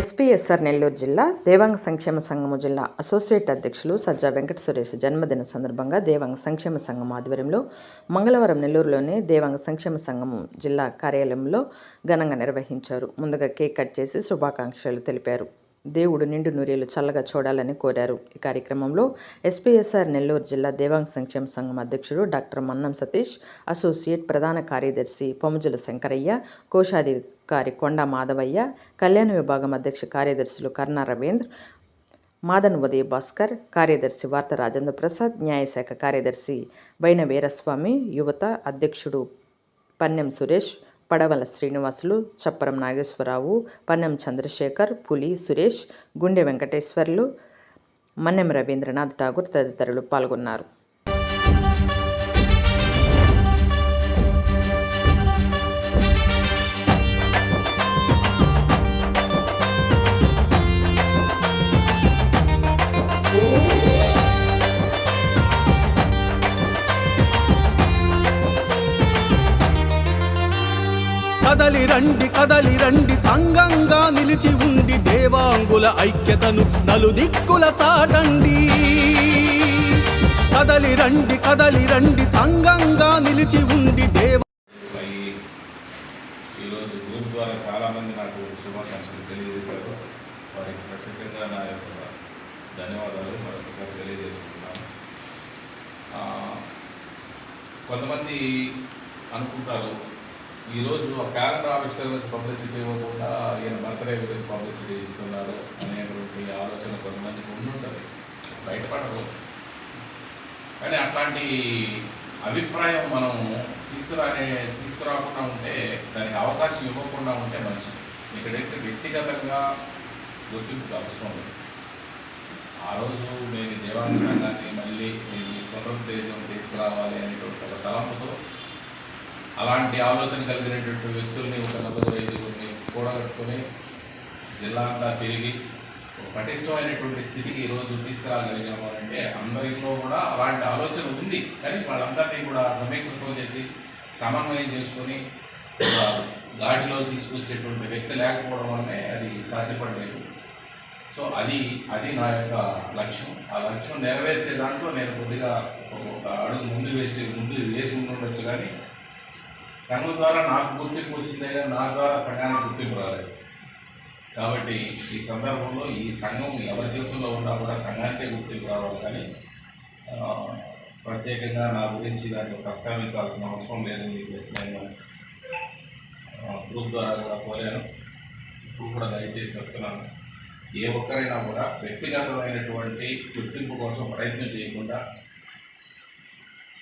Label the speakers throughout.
Speaker 1: SPSR Nellore జిల్లా దేవాంగ సంక్షేమ సంఘము జిల్లా అసోసియేట్ అధ్యక్షులు సజ్జా వెంకట సురేష్ జన్మదిన సందర్భంగా దేవాంగ సంక్షేమ సంఘం ఆధ్వర్యంలో మంగళవారం నెల్లూరులోని దేవాంగ సంక్షేమ సంఘం జిల్లా కార్యాలయంలో ఘనంగా నిర్వహించారు. ముందుగా కేక్ కట్ చేసి శుభాకాంక్షలు తెలిపారు. దేవుడు నిండు నూరేలు చల్లగా చూడాలని కోరారు. ఈ కార్యక్రమంలో ఎస్పీఎస్ఆర్ నెల్లూరు జిల్లా దేవాంగ్ సంక్షేమ సంఘం అధ్యక్షుడు డాక్టర్ మన్నం సతీష్ అసోసియేట్ ప్రధాన కార్యదర్శి పొముజుల శంకరయ్య కోశాధికారి కొండ మాధవయ్య కళ్యాణ విభాగం అధ్యక్ష కార్యదర్శులు కర్ణా రవీంద్ర మాదన్ ఉదయ భాస్కర్ కార్యదర్శి వార్త రాజేంద్ర ప్రసాద్ న్యాయశాఖ కార్యదర్శి బైన వీరస్వామి యువత అధ్యక్షుడు పన్నెం సురేష్ పడవల శ్రీనివాసులు చప్పరం నాగేశ్వరరావు పన్నెం చంద్రశేఖర్ పులి సురేష్ గుండె వెంకటేశ్వర్లు మన్నెం రవీంద్రనాథ్ ఠాగూర్ తదితరులు పాల్గొన్నారు.
Speaker 2: కదలి రండి కదలి రండి సంఘంగా నిలిచి ఉండి దేవాంగుల ఐక్యతను నలుదిక్కుల చాటండి. కదలి రండి కదలి రండి సంఘంగా నిలిచి ఉండి దేవ
Speaker 3: ఈరోజు గ్రూప్ ద్వారా చాలామంది నాకు శుభాకాంక్షలు తెలియజేశారు. వారికి ప్రత్యేకంగా నా యొక్క ధన్యవాదాలు మరొకసారి తెలియజేసుకుంటున్నాను. కొంతమంది అనుకుంటారు ఈరోజు ఆ క్యాలెండర్ ఆవిష్కరణకు పబ్లిసిటీ ఇవ్వకుండా ఈయన బర్త్డే గురించి పబ్లిసిటీ ఇస్తున్నారు అనేటువంటి ఆలోచన కొంతమందికి ఉండుంటుంది బయటపడదు కానీ అట్లాంటి అభిప్రాయం మనం తీసుకురానే తీసుకురాకుండా ఉంటే దానికి అవకాశం ఇవ్వకుండా ఉంటే మంచిది. ఇక్కడైతే వ్యక్తిగతంగా గుర్తింపు అవసరం లేదు. ఆ రోజు నేను దేవాంగ సంఘాన్ని మళ్ళీ ఈ తీసుకురావాలి అనేటువంటి ఒక తలంపుతో అలాంటి ఆలోచన కలిగినటువంటి వ్యక్తుల్ని ఒక నలుగురు ఐదుగురిని కూడగట్టుకొని జిల్లా అంతా తిరిగి ఒక పటిష్టమైనటువంటి స్థితికి ఈరోజు తీసుకురాగలిగాము అంటే అందరిలో కూడా అలాంటి ఆలోచన ఉంది. కానీ వాళ్ళందరినీ కూడా సమీకృతం చేసి సమన్వయం చేసుకొని దాటిలో తీసుకొచ్చేటువంటి వ్యక్తి లేకపోవడం వల్లనే అది సాధ్యపడలేదు. సో అది అది నా యొక్క లక్ష్యం. ఆ లక్ష్యం నెరవేర్చే దాంట్లో నేను కొద్దిగా ఒక అడుగు ముందు వేసి ముందు వేసి ఉండొచ్చు. కానీ సంఘం ద్వారా నాకు గుర్తింపు వచ్చిందే కానీ నా ద్వారా సంఘానికి గుర్తింపు రాలేదు. కాబట్టి ఈ సందర్భంలో ఈ సంఘం ఎవరి చేతుల్లో ఉన్నా కూడా సంఘానికే గుర్తింపు రావాలి కానీ ప్రత్యేకంగా నా గురించి దాంట్లో ప్రస్తావించాల్సిన అవసరం లేదని చెప్పేసి నేను గ్రూప్ ద్వారా కూడా కోరాను. ఇప్పుడు కూడా దయచేసి చెప్తున్నాను. ఏ ఒక్కరైనా కూడా వ్యక్తిగతమైనటువంటి గుర్తింపు కోసం ప్రయత్నం చేయకుండా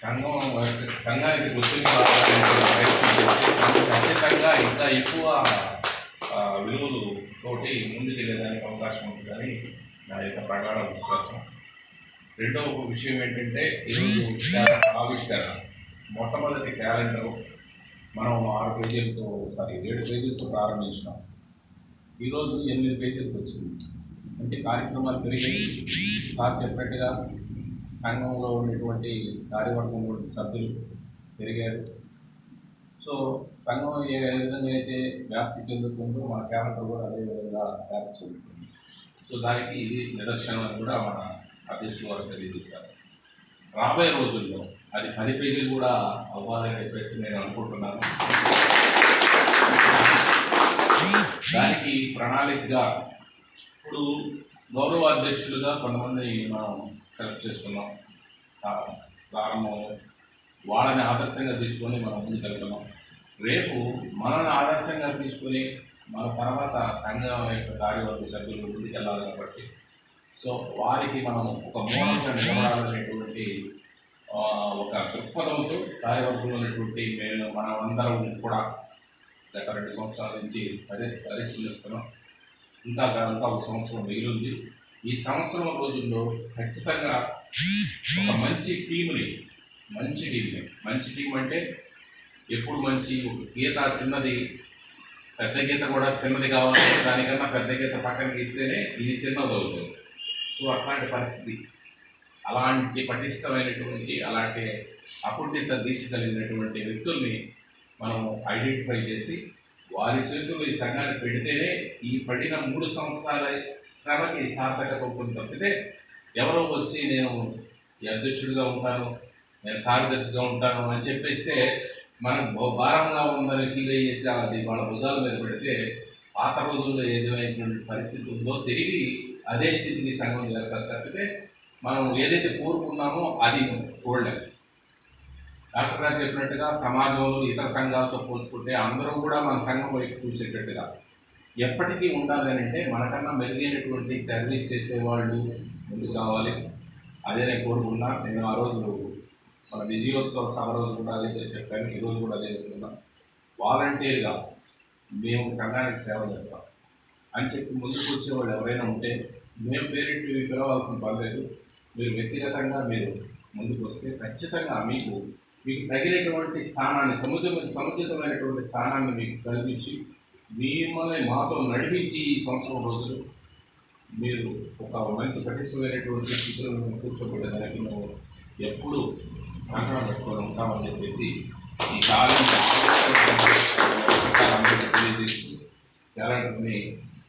Speaker 3: సంఘం సంఘానికి గుర్తింపు ఖచ్చితంగా ఇంకా ఎక్కువ విలువలు తోటి ముందుకెళ్ళేదానికి అవకాశం ఉంటుందని నా యొక్క ప్రగాఢ విశ్వాసం. రెండవ విషయం ఏంటంటే ఈరోజు ఆవిష్కరణ. మొట్టమొదటి క్యాలెండర్ మనం ఆరు పేజీలతో సారీ ఏడు పేజీలతో ప్రారంభించినాం. ఈరోజు ఎనిమిది పేజీలకు వచ్చింది. అంటే కార్యక్రమాలు పెరిగాయి. సార్ చెప్పినట్టుగా సంఘంలో ఉన్నటువంటి కార్యవర్గంలో సభ్యులు పెరిగారు. సో సంఘం ఏ విధంగా అయితే వ్యాప్తి చెందుతుందో మన క్యాలెండర్ కూడా అదే విధంగా వ్యాప్తి చెందుతుంది. సో దానికి ఇది నిదర్శనం కూడా మన అధ్యక్షులు వారు తెలియజేశారు. రాబోయే రోజుల్లో అది పది పేజీలు కూడా అవ్వాలని చెప్పేసి నేను అనుకుంటున్నాను. దానికి ప్రణాళికగా ఇప్పుడు గౌరవ అధ్యక్షులుగా కొంతమంది మనం సెలెక్ట్ చేసుకున్నాం. ప్రారంభం వాళ్ళని ఆదర్శంగా తీసుకొని మనం ముందుకెళ్తున్నాం రేపు మనల్ని ఆదర్శంగా తీసుకొని మన తర్వాత సంఘం యొక్క కార్యవర్గ సభ్యులు ముందుకెళ్ళాలి కాబట్టి. సో వారికి మనం ఒక మూలంగా నిలబడాలనేటువంటి ఒక దృక్పథంతో కార్యవర్గంలో ఉన్నటువంటి మేము మనం అందరం కూడా గత రెండు సంవత్సరాల నుంచి పరి పరిశీలిస్తున్నాం. ఇంకా ఇంకా ఒక సంవత్సరం మిగిలింది ఈ సంవత్సరం రోజుల్లో ఖచ్చితంగా ఒక మంచి టీంని మంచి టీంని మంచి టీం అంటే ఎప్పుడు మంచి ఒక గీత చిన్నది పెద్ద గీత కూడా చిన్నది కావాలి దానికన్నా పెద్ద గీత పక్కన గీస్తేనే ఇది చిన్నది అవుతుంది. సో అట్లాంటి పరిస్థితి. అలాంటి పటిష్టమైనటువంటి అలాంటి అకుంఠిత దీక్ష కలిగినటువంటి వ్యక్తుల్ని మనం ఐడెంటిఫై చేసి వారి చేతుల్లో ఈ సంఘాన్ని పెడితేనే ఈ పడిన మూడు సంవత్సరాల శ్రమకి సార్థకత ఉంటుంది తప్పితే ఎవరో వచ్చి నేను అధ్యక్షుడిగా ఉంటాను నేను కార్యదర్శిగా ఉంటాను అని చెప్పేస్తే మనం భారంగా ఉందని ఫీల్ అయ్యేసి అది వాళ్ళ భుజాల మీద పెడితే పాత రోజుల్లో ఏదైనటువంటి పరిస్థితి ఉందో తిరిగి అదే స్థితికి సంఘం జరగదు తప్పితే మనం ఏదైతే కోరుకున్నామో అది చూడలేదు డాక్టర్ గారు చెప్పినట్టుగా సమాజంలో ఇతర సంఘాలతో పోల్చుకుంటే అందరూ కూడా మన సంఘం వైపు చూసేటట్టుగా ఎప్పటికీ ఉండాలి అని అంటే మనకన్నా మెరుగైనటువంటి సర్వీస్ చేసేవాళ్ళు ముందుకు రావాలి. అదే నేను కోరుకున్నా నేను ఆ రోజు మన విజయోత్సవ సభ రోజు కూడా అదే చెప్పాను. ఈరోజు కూడా అదే చెప్తున్నా. వాలంటీర్గా మేము సంఘానికి సేవ చేస్తాం. అని చెప్పి ముందుకు వచ్చేవాళ్ళు ఎవరైనా ఉంటే మేము పేరెంట్ పిలవాల్సిన పర్లేదు మీరు వ్యక్తిగతంగా మీరు ముందుకు వస్తే ఖచ్చితంగా మీకు మీకు తగినటువంటి స్థానాన్ని సముచిత సముచితమైనటువంటి స్థానాన్ని మీకు కల్పించి మిమ్మల్ని మాతో నడిపించి ఈ సంవత్సరం రోజులు మీరు ఒక మంచి పటిష్టమైనటువంటి స్థితిలో మేము కూర్చోబెట్టడానికి మేము ఎప్పుడు కంకణం పెట్టుకొని ఉంటామని చెప్పేసి ఈ కాలం తెలియజేస్తుంది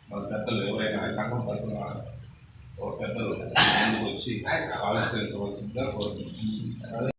Speaker 3: మన పెద్దలు ఎవరైనా సంఘం తరఫున ఒక పెద్దలు ముందుకు వచ్చి ఆవిష్కరించవలసిందిగా కోరుతున్నాం